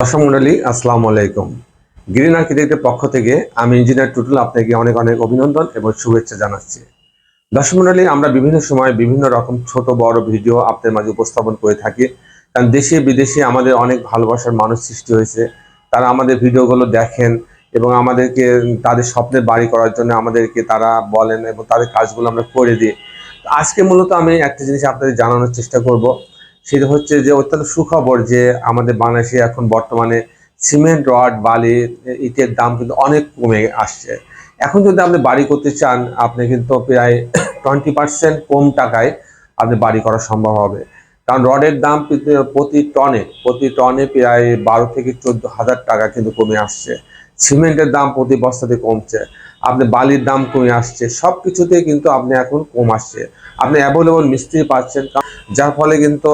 দর্শক মন্ডলী, আসসালামু আলাইকুম। গ্রিন আর্কিটেক্টের পক্ষ থেকে আমি ইঞ্জিনিয়ার টুটুল আপনাকে অনেক অনেক অভিনন্দন এবং শুভেচ্ছা জানাচ্ছি। দর্শক মন্ডলী, আমরা বিভিন্ন সময় বিভিন্ন রকম ছোট, বড় ভিডিও আপনাদের মাঝে উপস্থাপন করে থাকি। কারণ দেশে, বিদেশে আমাদের অনেক ভালোবাসার মানুষ সৃষ্টি হয়েছে। তারা আমাদের ভিডিওগুলো দেখেন এবং আমাদেরকে, তাদের স্বপ্নের বাড়ি করার জন্য আমাদেরকে তারা বলেন এবং তাদের কাজগুলো আমরা করে দিই। আজকে মূলত আমি একটা জিনিস আপনাদের জানানোর চেষ্টা করব। সেটা হচ্ছে যে অত্যন্ত সুখবর যে আমাদের বাংলাদেশে এখন বর্তমানে সিমেন্ট, রড, বালি, ইটের দাম কিন্তু অনেক কমে আসছে। এখন যদি আপনি বাড়ি করতে চান, আপনি কিন্তু প্রায় টোয়েন্টি পার্সেন্ট কম টাকায় আপনি বাড়ি করা সম্ভব হবে। কারণ রডের দাম প্রতি টনে প্রতি টনে প্রায় বারো থেকে চোদ্দ হাজার টাকা কিন্তু কমে আসছে। সিমেন্টের দাম প্রতি বস্তাতে কমছে। আপনি বালির দাম কমে আসছে। সব কিছুতে কিন্তু আপনি এখন কম আসছে। আপনি অ্যাভেলেবল মিস্ত্রি পাচ্ছেন। যার ফলে কিন্তু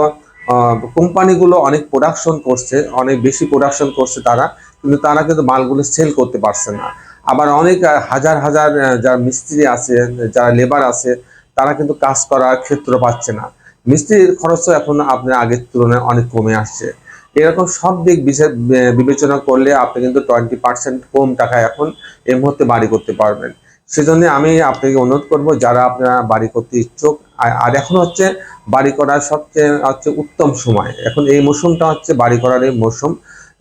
কোম্পানিগুলো অনেক প্রোডাকশন করছে, অনেক বেশি প্রোডাকশন করছে তারা, কিন্তু তারা কিন্তু মালগুলো সেল করতে পারছে না। আবার অনেক হাজার হাজার যারা মিস্ত্রি আছে যারা লেবার আছে, তারা কিন্তু কাজ করার ক্ষেত্র পাচ্ছে না। মিস্ত্রির খরচও এখন আপনার আগের তুলনায় অনেক কমে আসছে। এরকম সব দিক বিচে- বিবেচনা করলে আপনি কিন্তু টোয়েন্টি পার্সেন্ট কম টাকায় এখন এই মুহূর্তে বাড়ি করতে পারবেন। সেজন্য আমি আপনাকে অনুরোধ করব, যারা আপনারা বাড়ি করতে ইচ্ছুক, আর- এখন হচ্ছে বাড়ি করার সবচেয়ে হচ্ছে উত্তম সময়। এখন এই মৌসুমটা হচ্ছে বাড়ি করার এই মৌসুম।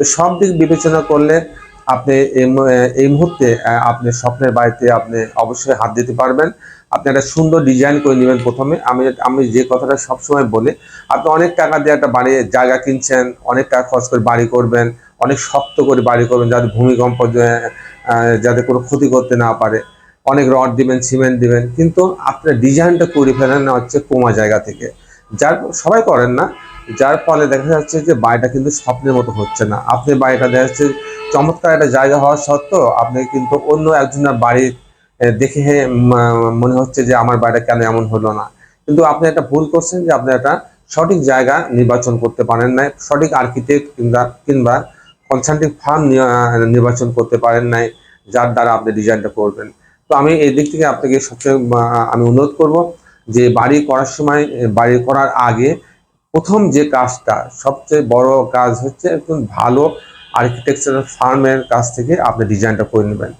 সব দিক বিবেচনা করলে আপনি এই মুহূর্তে আপনি স্বপ্নের বাড়িতে আপনি অবশ্যই হাত দিতে পারবেন। আপনি একটা সুন্দর ডিজাইন করে নেবেন প্রথমে। আমি আমি যে কথাটা সবসময় বলি, আপনি অনেক টাকা দিয়ে একটা বাড়ি, জায়গা কিনছেন, অনেক টাকা খরচ করে বাড়ি করবেন, অনেক শক্ত করে বাড়ি করবেন, যাতে ভূমিকম্প যাতে কোনো ক্ষতি করতে না পারে। অনেক রড দিবেন, সিমেন্ট দিবেন, কিন্তু আপনার ডিজাইনটা করে ফেলেন না হচ্ছে কমা জায়গা থেকে। যার সবাই করেন না, যার ফলে দেখা যাচ্ছে যে বাড়িটা কিন্তু স্বপ্নের মতো হচ্ছে না। আপনি বাড়িটা দেখা যাচ্ছে চমৎকার একটা জায়গা হওয়া সত্ত্বেও আপনি কিন্তু অন্য একজনের বাড়ি দেখে মনে হচ্ছে যে আমার বাড়িটা কেন এমন হলো না। কিন্তু আপনি একটা ভুল করছেন যে আপনি একটা সঠিক জায়গা নির্বাচন করতে পারেন নাই, সঠিক আর্কিটেক্ট কিংবা কিংবা কনসাল্টিং ফার্ম নির্বাচন করতে পারেন নাই, যার দ্বারা আপনি ডিজাইনটা করবেন। তো আমি এই দিক থেকে আপনাকে সবচেয়ে আমি অনুরোধ করব যে বাড়ি করার সময় বাড়ি করার আগে প্রথম যে কাজটা, সবচেয়ে বড় কাজ হচ্ছে একজন ভালো আর্কিটেকচারাল ফার্মের কাছ থেকে আপনি ডিজাইনটা করে নেবেন।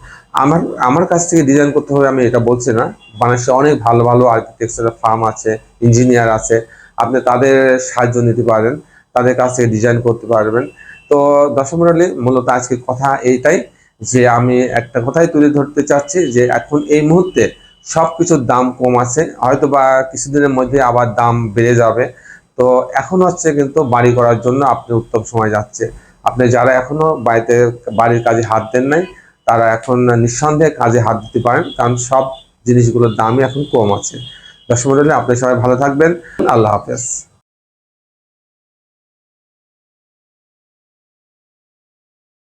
আমার আমার কাছ থেকে ডিজাইন করতে হবে, আমি এটা বলছি না। বাংলাদেশে অনেক ভালো ভালো আর্কিটেকচারাল ফার্ম আছে ইঞ্জিনিয়ার আছে। আপনি তাদের সাহায্য নিতে পারেন, তাদের কাছ থেকে ডিজাইন করতে পারবেন। তো দর্শক মণ্ডলী মূলত আজকে কথা এইটাই। যে আমি একটা কথাই তুলে ধরতে চাচ্ছি যে এখন এই মুহূর্তে সব কিছুর দাম কম আছে হয়তো বা কিছুদিনের মধ্যে আবার দাম বেড়ে যাবে। তো এখন হচ্ছে কিন্তু বাড়ি করার জন্য আপনি উত্তম সময় যাচ্ছে। আপনি যারা এখনও বাড়িতে, বাড়ির কাজে হাত দেন নাই, তারা এখন নিঃসন্দেহে কাজে হাত দিতে পারেন, কারণ সব জিনিসগুলোর দামই এখন কম আছে। দর্শক মন্ডলী, আপনি সবাই ভালো থাকবেন। আল্লাহ হাফেজ।